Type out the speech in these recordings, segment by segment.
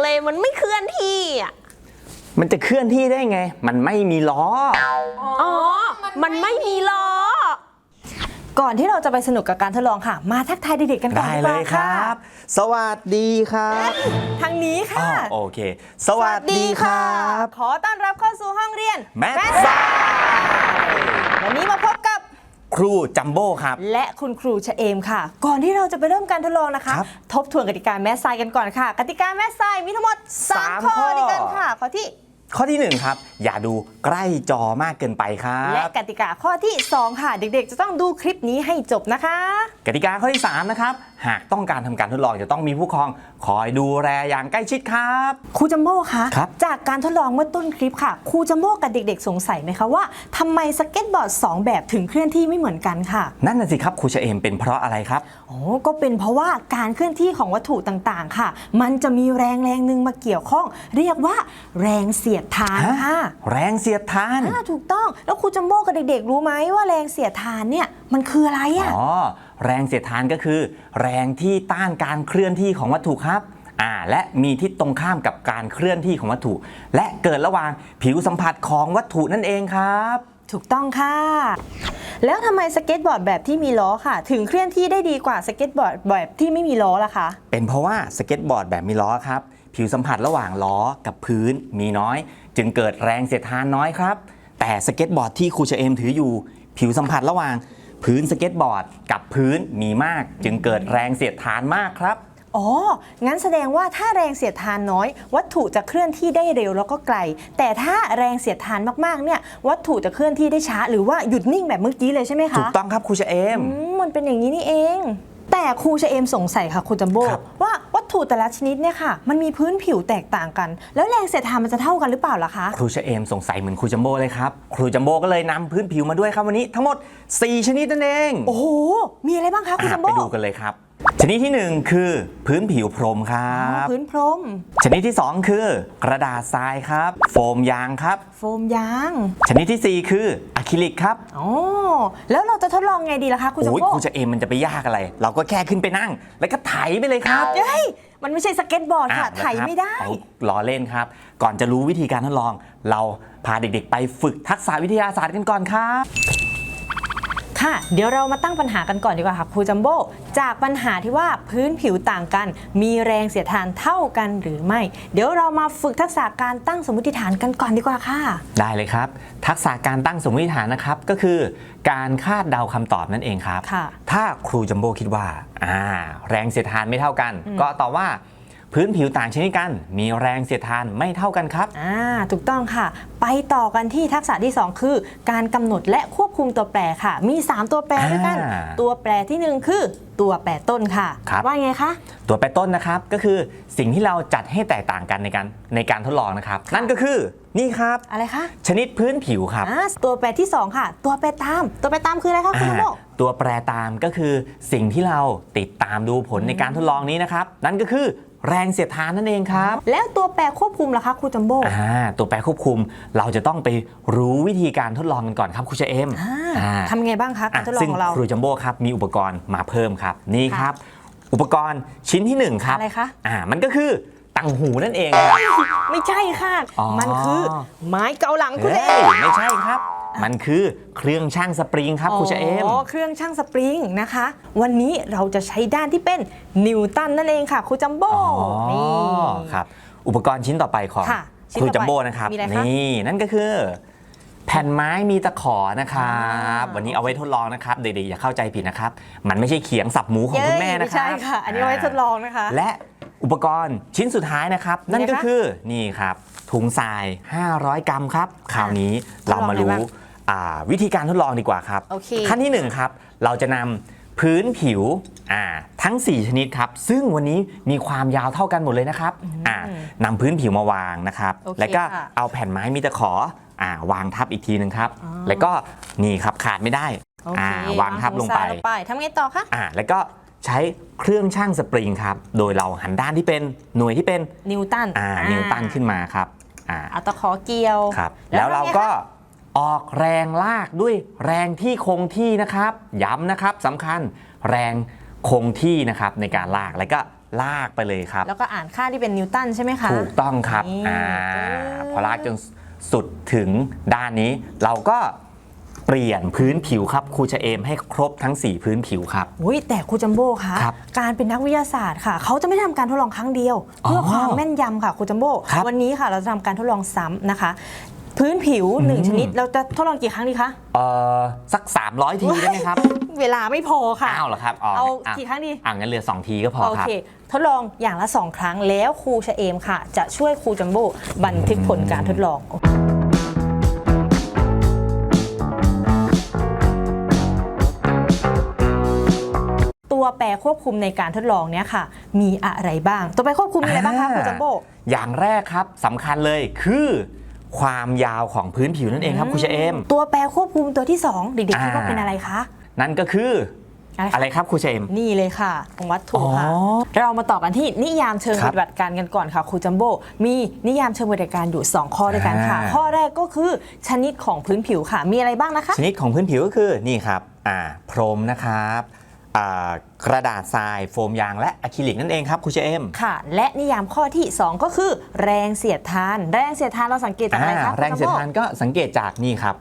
กเลยมันไม่เคลื่อนที่อะ มันจะเคลื่อนที่ได้ไง มันไม่มีล้อ อ๋อ มันไม่มีล้อ ก่อนที่เราจะไปสนุกกับการทดลองค่ะ มาทักทายเด็กๆกันก่อนได้ดีกเลว่ายคค่ะรับสวัสดีครับทางนี้อ๋ค่ะอโอเค สวัสดีครับ ขอต้อนรับเข้าสู่ห้องเรียน แมททไซวันนี้มาพบกับ ครูจัมโบ้ครับ และคุณครูชะเอมค่ะ ก่อนที่เราจะไปเริ่มการทดลองนะคะ ครับทบทวนกติกาแมสไซกันก่อนค่ะ กติกาแมสไซมีทั้งหมด สาม3 ข้อข้อ ด้วยกันค่ะ ข้อที่ ข้อที่หนึ่งครับ อย่าดูใกล้จอมากเกินไปครัและบ กติกาข้อที่ 2 ค่ะ เด็กๆ จะต้องดูคลิปนี้ให้จบนะคะ กติกาข้อที่ 3 นะครับ หากต้องการทำการทดลองจะต้องมีผู้ปกครองคอยดูแลอย่างใกล้ชิดครับ ครูจัมโบ้คะครับ จากการทดลองเมื่อต้นคลิปค่ะ ครูจัมโบ้กับเด็กๆ สงสัยไหมคะว่าทำไมสเก็ตบอร์ด2แบบถึงเคลื่อนที่ไม่เหมือนกันค่ะ นั่นน่ะสิครับครูเชเอมเป็นเพราะอะไรครับ โอ้ก็เป็นเพราะว่าการเคลื่อนที่ของวัตถุต่างๆ ค่ะ มันจะมีแรงแรงหนึ่งมาเกี่ยวข้อง เรียกว่าแรงเสียดทานค่ะแรงเสียดทาน อ่าถูกต้อง แล้วครูจัมโบ้กับเด็กๆ รู้ไหมว่าแรงเสียดทานเนี่ยมันคืออะไรอะอ๋อ แรงเสียดทานก็คือ แรงที่ต้านการเคลื่อนที่ของวัตถุครับอ่าและมีทิศตรงข้ามกับการเคลื่อนที่ของวัตถุ และเกิดระหว่างผิวสัมผัสของวัตถุนั่นเองครับ ถูกต้องค่ะ แล้วทำไมสเก็ตบอร์ดแบบที่มีล้อค่ะ ถึงเคลื่อนที่ได้ดีกว่าสเก็ตบอร์ดแบบที่ไม่มีล้อล่ะคะ เป็นเพราะว่าสเก็ตบอร์ดแบบมีล้อครับ ผิวสัมผัสระหว่างล้อกับพื้นมีน้อย จึงเกิดแรงเสียดทานน้อยครับ แต่สเก็ตบอร์ดที่ครูเชเอมถืออยู่ ผิวสัมผัสระหว่าง พื้นสเก็ตบอร์ดกับพื้นมีมาก จึงเกิดแรงเสียดทานมากครับ อ๋อ งั้นแสดงว่าถ้าแรงเสียดทานน้อย วัตถุจะเคลื่อนที่ได้เร็วแล้วก็ไกล แต่ถ้าแรงเสียดทานมากๆเนี่ยวัตถุจะเคลื่อนที่ได้ช้า หรือว่าหยุดนิ่งแบบเมื่อกี้เลยใช่ไหมคะถูกต้องครับครูเชเอม อืมมันเป็นอย่างนี้นี่เอง แต่ครูชะเอมสงสัยค่ะครูจัมโบ้ครับ ว่าวัตถุแต่ละชนิดเนี่ยค่ะ มันมีพื้นผิวแตกต่างกัน แล้วแรงเสียดทานมันจะเท่ากันหรือเปล่าล่ะคะ ครูเชเอมสงสัยเหมือนครูจัมโบ้เลยครับ ครูจัมโบ้ก็เลยนำพื้นผิวมาด้วยครับวันนี้ทั้งหมด 4 ชนิดนั่นเองโอ้โห มีอะไรบ้างคะครูอะจัมไปโบ้ ดูกันเลยครับ ชนิดที่ 1 คือพื้นผิวพรมครับพื้นพรม ชนิดที่ 2 คือกระดาษทรายครับ โฟมยางครับ โฟมยางชนิดทีสี่4 คืออะคริลิกครับอ๋อแล้วเราจะทดลองไงดีล่ะคะครูจัมโอ้ยโบ้ครูเชเอมมันจะไปยากอะไร เราก็แค่ขึ้นไปนั่ง แล้วก็ไถไปเลยครับ เฮ้ยมันไม่ใช่สเก็ตบอร์ดค่ะอ่ไถไม่ได้ นะครับเอาล้อเล่นครับ ก่อนจะรู้วิธีการทดลอง เราพาเด็กๆ ไปฝึกทักษะวิทยาศาสตร์กันก่อนครับ ค่ะ เดี๋ยวเรามาตั้งปัญหากันก่อนดีกว่าค่ะครูจัมโบ้จากปัญหาที่ว่าพื้นผิวต่างกัน มีแรงเสียดทานเท่ากันหรือไม่ เดี๋ยวเรามาฝึกทักษะการตั้งสมมติฐานกันก่อนดีกว่าค่ะ ได้เลยครับ ทักษะการตั้งสมมติฐานนะครับก็คือ การคาดเดาคำตอบนั่นเองครับค่ะถ้าครูจัมโบ้คิดว่าอ่าแรงเสียดทานไม่เท่ากัน ก็ตอบว่า พื้นผิวต่างชนิดกันมีแรงเสียดทานไม่เท่ากันครับ อ่าถูกต้องค่ะ ไปต่อกันที่ทักษะที่ 2 คือ การกำหนดและควบคุมตัวแปรค่ะ มี 3 ตัวแปรด้วยกัน อ่า ตัวแปรทีหนึ่1 คือตัวแปรต้นค่ะครับว่าไงคะ ตัวแปรต้นนะครับก็คือสิ่งที่เราจัดให้แตกต่างกันในการในการทดลองนะครับ นั่นก็คือนี่ครับ อะไรคะชนิดพื้นผิวครับ อ่าตัวแปรที่ 2 ค่ะ ตัวแปรตาม ตัวแปรตามคืออะไรคะคุณอ่าโมตัวแปรตามก็คือสิ่งที่เราติดตามดูผลในการทดลองนี้นะครับ นั่นก็คือ แรงเสียดทานนั่นเองครับ แล้วตัวแปรควบคุมล่ะคะครูจัมโบ้อ่าตัวแปรควบคุมเราจะต้องไปรู้วิธีการทดลองกันก่อนครับครูเชเอมอ่าอ่าทำไงบ้างคะการทดลองซึ่งของเราครูจัมโบ้ครับมีอุปกรณ์มาเพิ่มครับนี่ค่ะครับ อุปกรณ์ชิ้นที่หนึ่งครับอะไรคะอ่ามันก็คือตังหูนั่นเองครับไม่ใช่ค่ะอ๋อมันคือไม้เกาหลังคุณเฮ้เอยงไม่ใช่ครับ มันคือเครื่องช่างสปริงครับครูเชเอมอ๋อเครื่องช่างสปริงนะคะ วันนี้เราจะใช้ด้านที่เป็นนิวตันนั่นเองค่ะครูจัมโบ้อ๋อนี่ครับอุปกรณ์ชิ้นต่อไปของค่ะชิ้นครูต่อไปจัมโบ้นะครับมีอะไรคะนี่นั่นก็คือแผ่นไม้มีตะขอนะครับอ่าวันนี้เอาไว้ทดลองนะครับ เด็กๆอย่าเข้าใจผิดนะครับ มันไม่ใช่เขียงสับหมูของคุณแม่เย้นะคไม่รับใช่ค่ะ อันนี้เอาไว้ทดลองนะคะ และอุปกรณ์ชิ้นสุดท้ายนะครับมีอะไรนั่นก็คะคือนี่ครับถุงทราย 500 กรัมครับ คราวนี้เรามาทดลองอะไรรู้บ้างอ่า วิธีการทดลองดีกว่าครับโอเคขั้นที่หนึ่งครับเราจะนำพื้นผิวอ่าทั้ง 4 ชนิดครับ ซึ่งวันนี้มีความยาวเท่ากันหมดเลยนะครับอ่านำพื้นผิวมาวางนะครับโอเคแล้วก็ค่ะเอาแผ่นไม้มีตะขออ่าวางทับอีกทีหนึ่งครับอ๋อแล้วก็นี่ครับขาดไม่ได้โอเคอ่าวางทับลงไปวาถุทรายไปทำไงต่อคะอ่าแล้วก็ใช้เครื่องช่างสปริงครับ โดยเราหันด้านที่เป็นหน่วยที่เป็นนิวตันอ่าอ่านิวตันขึ้นมาครับอ่าเอาตะขอเกี่ยวครับ แล้วเราทำไงก็คะ ออกแรงลากด้วยแรงที่คงที่นะครับ ย้ำนะครับสำคัญแรงคงที่นะครับในการลากแล้วก็ลากไปเลยครับ แล้วก็อ่านค่าที่เป็นนิวตันใช่ไหมคะถูกต้องครับนี่อ่าปึ๊บพอลากจนสุดถึงด้านนี้ เราก็เปลี่ยนพื้นผิวครับครูชะเอมให้ครบทั้ง 4 พื้นผิวครับอุ้ยแต่ครูจัมโบ้คะครับการเป็นนักวิทยาศาสตร์ค่ะ เขาจะไม่ทำการทดลองครั้งเดียวอ๋อเพื่อความแม่นยำค่ะครูจัมโบ้ครับวันนี้ค่ะเราจะทำการทดลองซ้ำนะคะ พื้นผิวหนึ่งอืมชนิด เราจะทดลองกี่ครั้งดีคะ เอ่อสัก 300 ทีได้ไหมครับ เวลาไม่พอค่ะ อ้าวเหรอครับเอาะกี่ครั้งดี อ่างั้นเหลือ 2 ทีก็พอโอครับ เค ทดลองอย่างละ 2 ครั้งแล้วครูชะเอมค่ะ จะช่วยครูจัมโบ้บันทึกผลการทดลอง ตัวแปรควบคุมในการทดลองเนี้ยค่ะ มีอะไรบ้าง ตัวแปรควบคุมมีอะไรบ้างคะครูจัมโบ้ อย่างแรกครับสำคัญเลยคือ ความยาวของพื้นผิวนั่นเองครับครูชะเอม ตัวแปรควบคุมตัวที่ 2 เด็กๆคิดว่าอ่าเป็นอะไรคะ นั่นก็คืออะไรอะไรคะครับครูชะเอมนี่เลยค่ะของวัตถุค่ะอ๋อเรามาต่อกันที่นิยามเชิงครัปบฏิบัติการกันก่อนค่ะครูจัมโบ้มีนิยามเชิงปฏิบัติการอยู่ 2 ข้อด้วยกันค่ะอ่าข้อแรกก็คือชนิดของพื้นผิวค่ะ มีอะไรบ้างนะคะ ชนิดของพื้นผิวก็คือนี่ครับอ่าพรมนะครับอ่า กระดาษทรายโฟมยางและอะคริลิกนั่นเองครับครูชะเอมค่ะ และนิยามข้อที่ 2 ก็คือแรงเสียดทาน แรงเสียดทานเราสังเกตจากอะไรอ่าคะแรงเสียดทานก็สังเกตจากนี่ครับ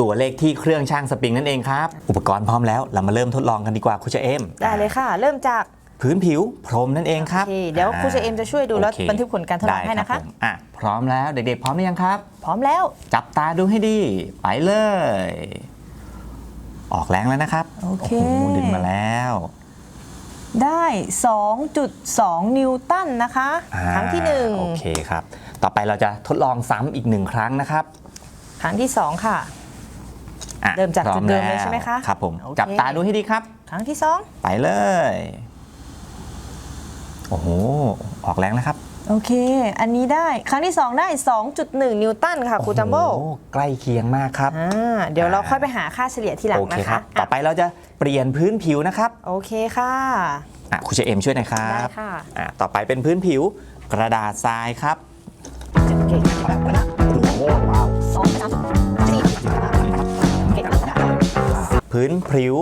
ตัวเลขที่เครื่องช่างสปริงนั่นเองครับ อุปกรณ์พร้อมแล้วเรามาเริ่มทดลองกันดีกว่าครูชะเอมได้เลยค่ะ เริ่มจากพื้นผิวพรมนั่นเองครับโอเคเดี๋ยวครูเชเอมจะช่วยดูแล้วโอเคบันทึกผลการทดลองให้นะคะได้รับผมอะพร้อมแล้วเด็กๆ พร้อมหรือยังครับ พร้อมแล้วจับตาดูให้ดี ไปเลย ออกแรงแล้วนะครับโอเคโอ้โหดึงมาแล้ว ได้ 2.2 นิวตันนะคะ อ่าครั้งที่ โอเคครับ ต่อไปเราจะทดลองซ้ำอีกหนึ่งครั้งนะครับ1 ครั้งที่ 2 ค่ะ อะเริ่มจากพร้อจุดเดิมเลยแวใช่ไหมคะครับผม โอเค จับตาดูให้ดีครับ ครั้งที่ 2 ไปเลย โอ้โห ออกแรงแล้วครับ โอเค อันนี้ได้ ครั้งที่ 2 ได้ 2.1 นิวตันค่ะครูจัมโบ้อ้หใกล้เคียงมากครับ อ่า เดี๋ยวเราค่อยไปหาค่าเฉลี่ยที่หลังโอเคนะครัคะบ ต่อไปเราจะเปลี่ยนพื้นผิวนะครับโอเคค่ะ อะครูเชเอมช่วยหน่อยครัได้บค่ะ อะต่อไปเป็นพื้นผิวกระดาษทรายครับเก่งว้าวสองสามสี่เก่งพื้นผิว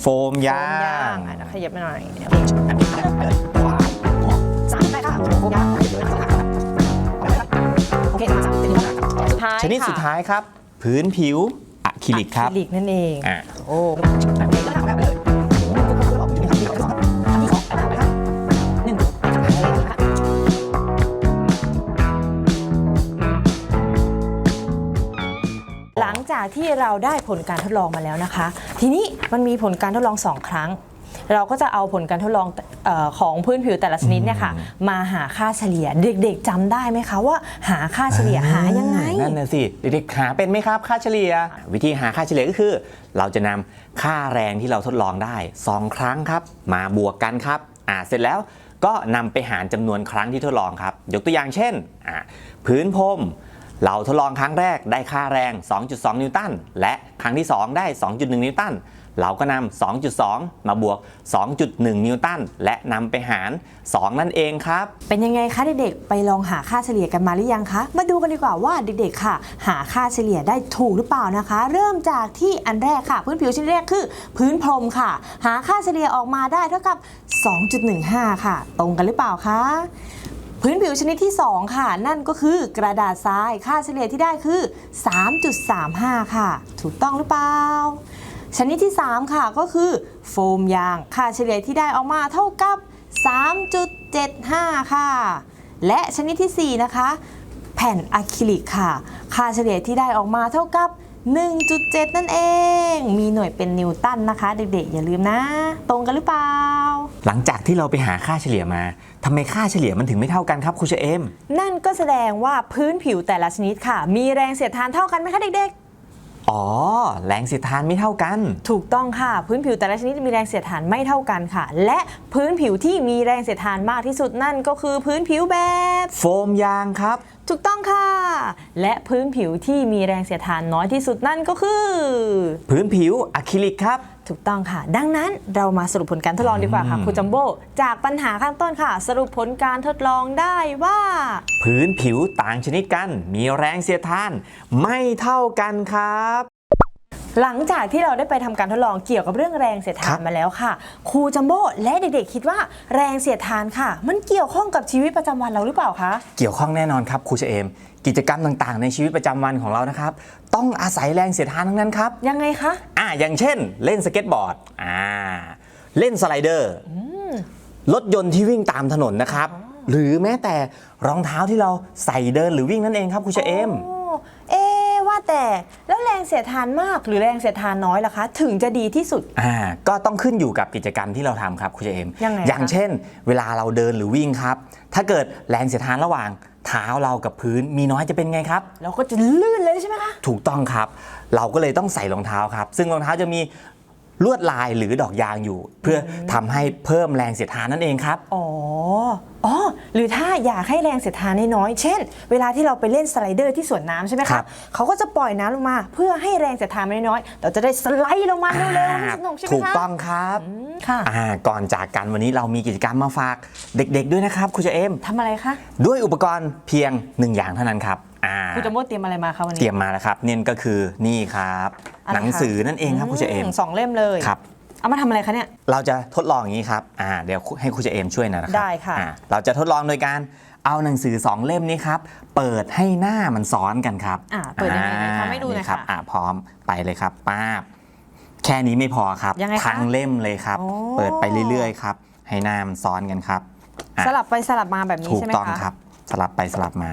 โฟมยาโฟมยางง อะเดี๋ยวขยับไปหน่อยโอเค ท้ายชนิดสุดท้ายครับ พื้นผิวอะคริลิกครับอะคริลิกนั่นเองอะ โอ้หลังจากที่เราได้ผลการทดลองมาแล้วนะคะ ทีนี้มันมีผลการทดลอง2ครั้ง เราก็จะเอาผลการทดลองเออของพื้นผิวแต่ละชนิดเนี่ยค่ะมาหาค่าเฉลี่ย เด็กๆจำได้ไหมคะว่า หาค่าเฉลี่ยหายังไงนั่นน่ะสิเด็กๆหาเป็นไหมครับค่าเฉลี่ย วิธีหาค่าเฉลี่ยก็คือ เราจะนำค่าแรงที่เราทดลองได้ 2 ครั้งครับ มาบวกกันครับอ่าเสร็จแล้วก็นำไปหารจำนวนครั้งที่ทดลองครับ ยกตัวอย่างเช่นอ่าพื้นพรมเราทดลองครั้งแรกได้ค่าแรง 2.2 นิวตันและครั้งที่ 2 ได้ 2.1 นิวตัน เราก็นำ2.2 มาบวก 2.1 นิวตันและนำไปหาร 2 นั่นเองครับ เป็นยังไงคะเด็กๆ ไปลองหาค่าเฉลี่ยกันมาหรือยังคะ มาดูกันดีกว่าว่าเด็กๆ ค่ะ หาค่าเฉลี่ยได้ถูกหรือเปล่านะคะ เริ่มจากที่อันแรกค่ะ พื้นผิวชนิดแรกคือ พื้นพรมค่ะ หาค่าเฉลี่ยออกมาได้เท่ากับ 2.15 ค่ะ ตรงกันหรือเปล่าคะพื้นผิวชนิดที่ 2 ค่ะ นั่นก็คือกระดาษทราย ค่าเฉลี่ยที่ได้คือ 3.35 ค่ะ ถูกต้องหรือเปล่า ชนิดที่ 3 ค่ะก็คือโฟมยางค่าเฉลี่ยที่ได้ออกมาเท่ากับ 3.75 ค่ะ และชนิดทีสี่ 4 นะคะ แผ่นอะคริลิกค่ะ ค่าเฉลี่ยที่ได้ออกมาเท่ากับ 1.7 นั่นเอง มีหน่วยเป็นนิวตันนะคะ เด็กๆ อย่าลืมนะ ตรงกันหรือเปล่า หลังจากที่เราไปหาค่าเฉลี่ยมาทำไมค่าเฉลี่ยมันถึงไม่เท่ากันครับครูเชเอม นั่นก็แสดงว่าพื้นผิวแต่ละชนิดค่ะ มีแรงเสียดทานเท่ากันไหมคะเด็กๆ อ๋อ แรงเสียดทานไม่เท่ากัน ถูกต้องค่ะ พื้นผิวแต่ละชนิดมีแรงเสียดทานไม่เท่ากันค่ะ และพื้นผิวที่มีแรงเสียดทานมากที่สุดนั่นก็คือพื้นผิวแบบ โฟมยางครับ ถูกต้องค่ะ และพื้นผิวที่มีแรงเสียดทานน้อยที่สุดนั่นก็คือ พื้นผิวอะคริลิกครับ ถูกต้องค่ะ ดังนั้นเรามาสรุปผลการทดลองดีกว่าค่ะอืมครูจัมโบ้จากปัญหาข้างต้นค่ะ สรุปผลการทดลองได้ว่า พื้นผิวต่างชนิดกัน มีแรงเสียดทาน ไม่เท่ากันครับ หลังจากที่เราได้ไปทำการทดลองเกี่ยวกับเรื่องแรงเสียดครัทานบ มาแล้วค่ะ ครูจัมโบ้และเด็กๆคิดว่าแรงเสียดทานค่ะ มันเกี่ยวข้องกับชีวิตประจำวันเราหรือเปล่าคะ เกี่ยวข้องแน่นอนครับครูเชเอม กิจกรรมต่างๆ ในชีวิตประจำวันของเรานะครับ ต้องอาศัยแรงเสียดทานทั้งนั้นครับ ยังไงคะ อ่าอย่างเช่น เล่นสเก็ตบอร์ดอ่าเล่นสไลเดอร์รถยนต์ที่วิ่งตามถนนนะครับ หรือแม้แต่รองเท้าที่เราใส่เดินหรือวิ่งนั่นเองครับครูเชเอม โอ้เอ๊ะ ว่าแต่แล้วแรงเสียดทานมากหรือแรงเสียดทานน้อยล่ะคะ ถึงจะดีที่สุด อ่าก็ต้องขึ้นอยู่กับกิจกรรมที่เราทำครับคุณเจเอมยังไงคะ อย่างเช่น เวลาเราเดินหรือวิ่งครับ ถ้าเกิดแรงเสียดทานระหว่างเท้าเรากับพื้นมีน้อยจะเป็นไงครับ เราก็จะลื่นเลยใช่ไหมคะ ถูกต้องครับ เราก็เลยต้องใส่รองเท้าครับ ซึ่งรองเท้าจะมี ลวดลายหรือดอกยางอยู่ เพื่อทำให้เพิ่มแรงเสียดทานนั่นเองครับ อ๋อ อ๋อ หรือถ้าอยากให้แรงเสียดทานน้อยๆ เช่น เวลาที่เราไปเล่นสไลเดอร์ที่สวนน้ำใช่ไหมครัคะบเขาก็จะปล่อยน้ำลงมา เพื่อให้แรงเสียดทานมันน้อยๆ เราจะได้สไลด์ลงมาเร็วๆให้สนุกใช่ไหมคะถูกต้องครับอืมค่ะอ่าก่อนจากกันวันนี้เรามีกิจกรรมมาฝากเด็กๆด้วยนะครับคุณเจเอม ทำอะไรคะ ด้วยอุปกรณ์เพียงหนึ่งอย่างเท่านั้นครับ อ่าคุณจะโมดเตรียมอะไรมาคะวันนี้ เตรียมมาแล้วครับนี่ก็คือนี่ครับ อะไรคะ หนังสือนั่นเองครับครูเจเอมสองเล่มเลยครับ เอามาทำอะไรคะเนี่ย เราจะทดลองอย่างนี้ครับอ่าเดี๋ยวให้ครูเจเอมช่วยหน่อยนะครัได้ค่ะ อ่าเราจะทดลองโดยการเอาหนังสือสองเล่มนี้ครับเปิดให้หน้ามันซ้อนกันครับ อ่าเปิดยังไงไหนทำให้ดูหน่อยครับค่ะอ่าพร้อมไปเลยครับป้าบแค่นี้ไม่พอครับยังไงคะทั้งเล่มเลยครับ โอ้ เปิดไปเรื่อยๆครับ ให้หน้ามันซ้อนกันครับอะสลับไปสลับมาแบบนี้ถูกใช่ไหมต้องคะครับ สลับไปสลับมา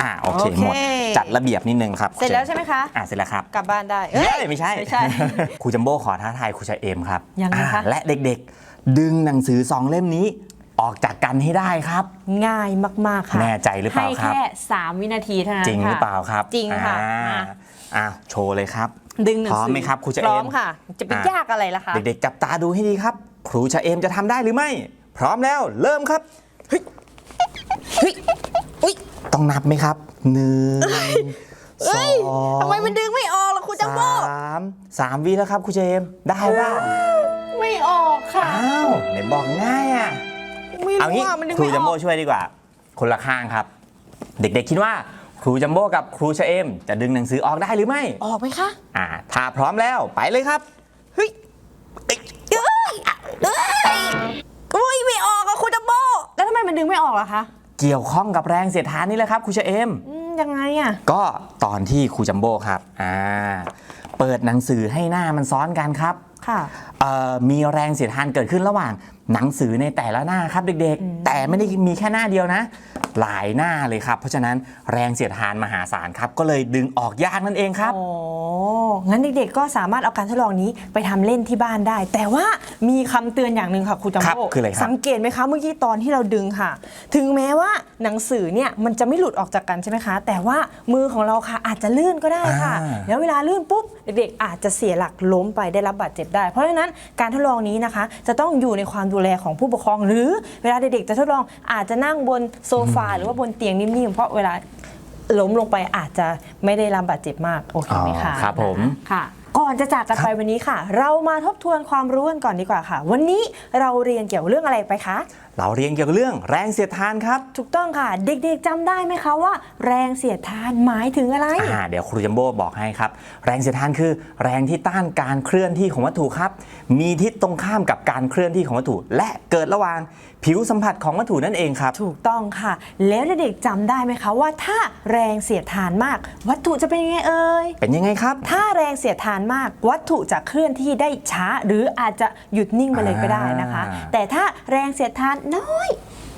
อ่าโอเคโอเค หมดจัดระเบียบนิดนึงครับเสร็จแล้วใช่ไหมคะ อ่าเสร็จแล้วครับกลับบ้านได้เอ้ยไม่ใช่ไม่ใช่ครูจัมโบ้ขอท้าทายครูชาเอมครับยังไงคะ อ่าและเด็กๆ ดึงหนังสือสองเล่มนี้ ออกจากกันให้ได้ครับ ง่ายมาก ๆ ค่ะ แน่ใจหรือเปล่าให้ครับ แค่ 3 วินาทีเท่านั้นจริงหรือค่ะเปล่าครับจริงค่ะอ่าอะอ่าโชว์เลยครับ ดึงหนังพร้อมสืไหมครับครูชาพเอร้อมมค่ะ จะไปอะ ยากอะไรล่ะคะ เด็กๆ จับตาดูให้ดีครับ ครูชาเอมจะทำได้หรือไม่ พร้อมแล้วเริ่มครับ เฮ้ยอุ๊ย ต้องนับไหมครับหนึ่งสเฮ้ยองทำไมมันดึงไม่ออกล่ะคุณจัมโบ้สามสามวิแล้วครับครูเจมส์ได้เปล่าไม่ออกค่ะ อ้าวไหนบอกง่ายอะ ไม่เอารู้งี้ว่ามันดึงครูไม่จัมอโบ้อกช่วยดีกว่า คนละข้างครับ เด็กๆคิดว่าครูจัมโบ้กับครูเชเอม จะดึงหนังสือออกได้หรือไม่ ออกไหมคะอ่า ถ้าพร้อมแล้วไปเลยครับ เฮ้ยเอ้ยเอ้ยเอ้ยอุ้ยไม่ออกอะคุณจัมโบ้แล้วทำไมมันดึงไม่ออกล่ะคะ เกี่ยวข้องกับแรงเสียดทานนี่แหละครับครูเชเอม อืมยังไงอะก็ตอนที่ครูจัมโบ้ครับอ่าเปิดหนังสือให้หน้ามันซ้อนกันครับ ค่ะเอ่อมีแรงเสียดทานเกิดขึ้นระหว่างหนังสือในแต่ละหน้าครับเด็กๆ แต่ไม่ได้มีแค่หน้าเดียวนะ หลายหน้าเลยครับ เพราะฉะนั้นแรงเสียดทานมหาศาลครับ ก็เลยดึงออกยากนั่นเองครับโอ้งั้นเด็กๆก็สามารถเอาการทดลองนี้ไปทำเล่นที่บ้านได้ แต่ว่ามีคำเตือนอย่างหนึ่งค่ะครูจัมครับโบ้คืออะไรครับสังเกตไหมคะเมื่อกี้ตอนที่เราดึงค่ะ ถึงแม้ว่าหนังสือเนี่ยมันจะไม่หลุดออกจากกันใช่ไหมคะ แต่ว่ามือของเราค่ะอาจจะลื่นก็ได้ค่ะอ่าแล้วเวลาลื่นปุ๊บเด็กๆอาจจะเสียหลักล้มไปได้รับบาดเจ็บได้ เพราะฉะนั้นการทดลองนี้นะคะ จะต้องอยู่ในความดูแลของผู้ปกครอง หรือเวลาเด็กๆจะทดลองอาจจะนั่งบนโซฟาหรือว่าบนเตียงนิ่มๆเพราะเวลาล้มลงไปอาจจะไม่ได้รับบาดเจ็บมาก โอเคไหมคะอ๋อครับผมค่ะก่อนจะจากกันไปวันนี้ค่ะ เรามาทบทวนความรู้กันก่อนดีกว่าค่ะ วันนี้เราเรียนเกี่ยวกับเรื่องอะไรไปคะ เราเรียนเกี่ยวกับเรื่องแรงเสียดทานครับ ถูกต้องค่ะ เด็กๆจำได้ไหมคะว่า แรงเสียดทานหมายถึงอะไร อ่าเดี๋ยวครูจัมโบ้บอกให้ครับ แรงเสียดทานคือ แรงที่ต้านการเคลื่อนที่ของวัตถุครับ มีทิศตรงข้ามกับการเคลื่อนที่ของวัตถุ และเกิดระหว่างผิวสัมผัสของวัตถุนั่นเองครับ ถูกต้องค่ะ แล้วเด็กๆจำได้ไหมคะว่าถ้าแรงเสียดทานมาก วัตถุจะเป็นยังไงเอ่ย เป็นยังไงครับ ถ้าแรงเสียดทานมากวัตถุจะเคลื่อนที่ได้ช้า หรืออาจจะหยุดนิ่งไปเลยก็ได้นะคะ อ่า แต่ถ้าแรงเสียดทานน้อย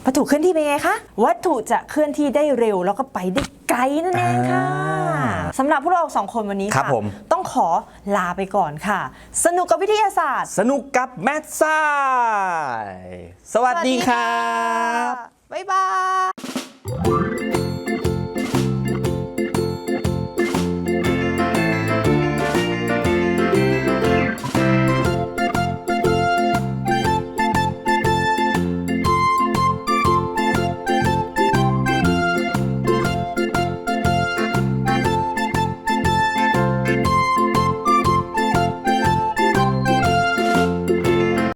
วัตถุเคลื่อนที่เป็นไงคะ วัตถุจะเคลื่อนที่ได้เร็วแล้วก็ไปได้ไกลนั่นเองค่ะสำหรับพวกเราสองคนวันนี้ครับค่ะผม ต้องขอลาไปก่อนค่ะ สนุกกับวิทยาศาสตร์สนุกกับแมทซ่าสวัสดีครับ บ๊ายบาย